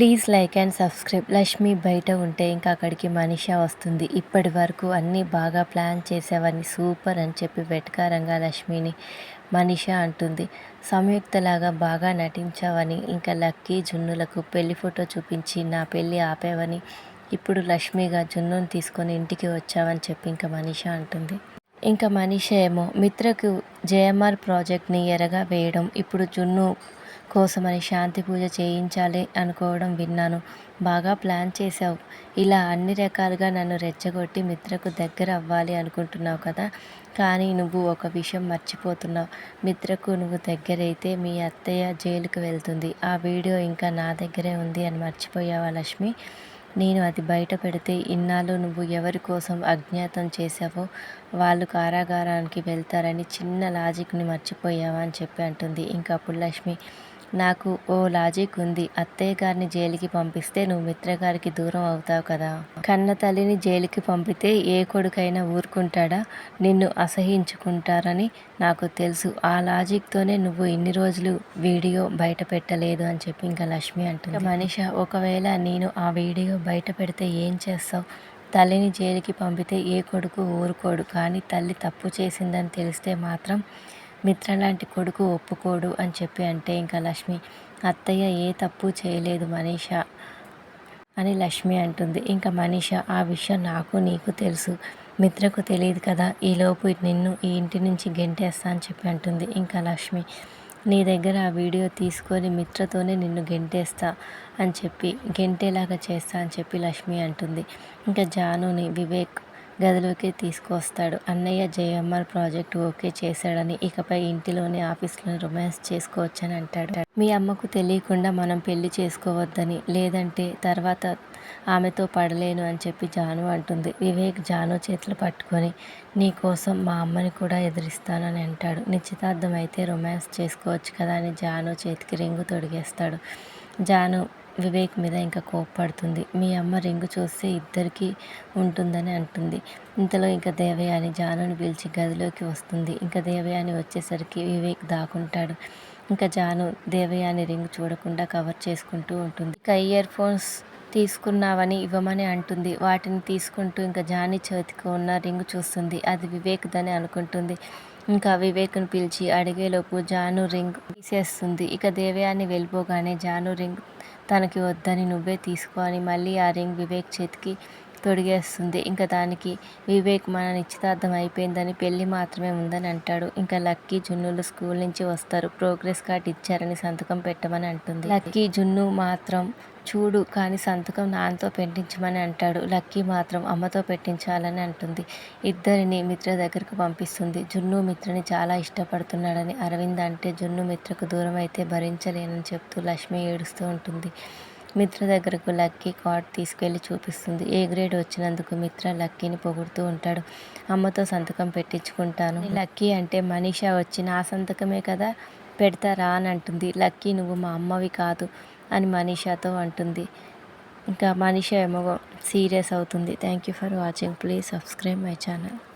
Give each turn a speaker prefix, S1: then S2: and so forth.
S1: Please like and subscribe. Lakshmi బయట ఉంటే ఇంకా అక్కడికి మనిష వస్తుంది. ఇప్పటి వరకు అన్నీ బాగా ప్లాన్ చేసేవన్నీ సూపర్ అని చెప్పి వెటకారంగా లక్ష్మిని మనిష అంటుంది. సంయుక్తలాగా బాగా నటించావని ఇంకా లక్కీ జున్నులకు పెళ్ళి ఫోటో చూపించి నా పెళ్ళి ఆపేవని ఇప్పుడు లక్ష్మిగా జున్నుని తీసుకొని ఇంటికి వచ్చావని చెప్పి ఇంకా మనిష అంటుంది. ఇంకా మనిష ఏమో మిత్రకు జేఎంఆర్ ప్రాజెక్ట్ని ఎరగా వేయడం ఇప్పుడు జున్ను కోసమని శాంతి పూజ చేయించాలి అనుకోవడం విన్నాను. బాగా ప్లాన్ చేసావు ఇలా అన్ని రకాలుగా నన్ను రెచ్చగొట్టి మిత్రకు దగ్గర అవ్వాలి అనుకుంటున్నావు కదా? కానీ నువ్వు ఒక విషయం మర్చిపోతున్నావు. మిత్రకు నువ్వు దగ్గరైతే మీ అత్తయ్య జైలుకు వెళ్తుంది. ఆ వీడియో ఇంకా నా దగ్గరే ఉంది అని మర్చిపోయావా లక్ష్మి? నేను అది బయట పెడితే ఇన్నాళ్ళు నువ్వు ఎవరి కోసం అజ్ఞాతం చేసావో వాళ్ళు కారాగారానికి వెళ్తారని చిన్న లాజిక్ని మర్చిపోయావా అని చెప్పి అంటుంది. ఇంకా అప్పుడు లక్ష్మి నాకు ఓ లాజిక్ ఉంది. అత్తయ్య గారిని జైలుకి పంపిస్తే నువ్వు మిత్రగారికి దూరం అవుతావు కదా. కన్న తల్లిని జైలుకి పంపితే ఏ కొడుకైనా ఊరుకుంటాడా? నిన్ను అసహించుకుంటారని నాకు తెలుసు. ఆ లాజిక్తోనే నువ్వు ఇన్ని రోజులు వీడియో బయట పెట్టలేదు అని చెప్పి ఇంకా లక్ష్మి అంటుంది. మనిష ఒకవేళ నేను ఆ వీడియో బయట పెడితే ఏం చేస్తావు? తల్లిని జైలుకి పంపితే ఏ కొడుకు ఊరుకోడు. కానీ తల్లి తప్పు చేసిందని తెలిస్తే మాత్రం మిత్ర లాంటి కొడుకు ఒప్పుకోడు అని చెప్పి అంటే ఇంకా లక్ష్మి అత్తయ్య ఏ తప్పు చేయలేదు మనీష అని లక్ష్మి అంటుంది. ఇంకా మనీష ఆ విషయం నాకు నీకు తెలుసు. మిత్రకు తెలియదు కదా. ఈలోపు నిన్ను ఈ ఇంటి నుంచి గెంటేస్తా అని చెప్పి అంటుంది. ఇంకా లక్ష్మి నీ దగ్గర ఆ వీడియో తీసుకొని మిత్రతోనే నిన్ను గెంటేస్తా అని చెప్పి గెంటేలాగా చేస్తా అని చెప్పి లక్ష్మి అంటుంది. ఇంకా జానుని వివేక్ గదిలోకి తీసుకొస్తాడు అన్నయ్య జేఎంఆర్ ప్రాజెక్ట్ ఓకే చేశాడని ఇకపై ఇంటిలోనే ఆఫీస్లోనే రొమాన్స్ చేసుకోవచ్చని అంటాడు. మీ అమ్మకు తెలియకుండా మనం పెళ్ళి చేసుకోవద్దని లేదంటే తర్వాత ఆమెతో పడలేను అని చెప్పి జాను అంటుంది. వివేక్ జాను చేతులు పట్టుకొని నీ కోసం మా అమ్మని కూడా ఎదిరిస్తానని అంటాడు. నిశ్చితార్థం అయితే రొమాన్స్ చేసుకోవచ్చు కదా అని జాను చేతికి రింగు తొడిగేస్తాడు. జాను వివేక్ మీద ఇంకా కోప్పడుతుంది. మీ అమ్మ రింగు చూస్తే ఇద్దరికి ఉంటుందని అంటుంది. ఇంతలో ఇంకా దేవయాని జానుని పిలిచి గదిలోకి వస్తుంది. ఇంకా దేవయాని వచ్చేసరికి వివేక్ దాక్కుంటాడు. ఇంకా జాను దేవయాని రింగ్ చూడకుండా కవర్ చేసుకుంటూ ఉంటుంది. ఇంకా ఇయర్ ఫోన్స్ తీసుకున్నావని ఇవ్వమని అంటుంది. వాటిని తీసుకుంటూ ఇంకా జాని చేతికి ఉన్న రింగ్ చూస్తుంది. అది వివేక్దని అనుకుంటుంది. ఇంకా వివేక్ను పిలిచి అడిగేలోపు జాను రింగ్ తీసేస్తుంది. ఇక దేవయాని వెళ్ళిపోగానే జాను రింగ్ తనకి వద్దని నువ్వే తీసుకో అని మళ్ళీ ఆ రింగ్ వివేక్ చేతికి తొడిగేస్తుంది. ఇంకా దానికి వివేక్ మన నిశ్చితార్థం అయిపోయిందని పెళ్ళి మాత్రమే ఉందని అంటాడు. ఇంకా లక్కీ జున్నులు స్కూల్ నుంచి వస్తారు. ప్రోగ్రెస్ కార్డ్ ఇచ్చారని సంతకం పెట్టమని అంటుంది. లక్కీ జున్ను మాత్రం చూడు కానీ సంతకం నాన్నతో పెట్టించమని అంటాడు. లక్కీ మాత్రం అమ్మతో పెట్టించాలని అంటుంది. ఇద్దరిని మిత్ర దగ్గరకు పంపిస్తుంది. జున్ను మిత్రని చాలా ఇష్టపడుతున్నాడని అరవింద్ అంటే జున్ను మిత్రకు దూరం అయితే భరించలేనని చెప్తూ లక్ష్మి ఏడుస్తూ ఉంటుంది. మిత్ర దగ్గరకు లక్కీ కార్డ్ తీసుకెళ్ళి చూపిస్తుంది. ఏ గ్రేడ్ వచ్చినందుకు మిత్ర లక్కీని పొగుడుతూ ఉంటాడు. అమ్మతో సంతకం పెట్టించుకుంటాను. లక్కీ అంటే మనీషా వచ్చి నా సంతకమే కదా పెడతారా అని అంటుంది. లక్కీ నువ్వు మా అమ్మవి కాదు అని మనీషాతో అంటుంది. ఇంకా మనీషా ఏమో సీరియస్ అవుతుంది. Thank you for watching. Please subscribe my channel.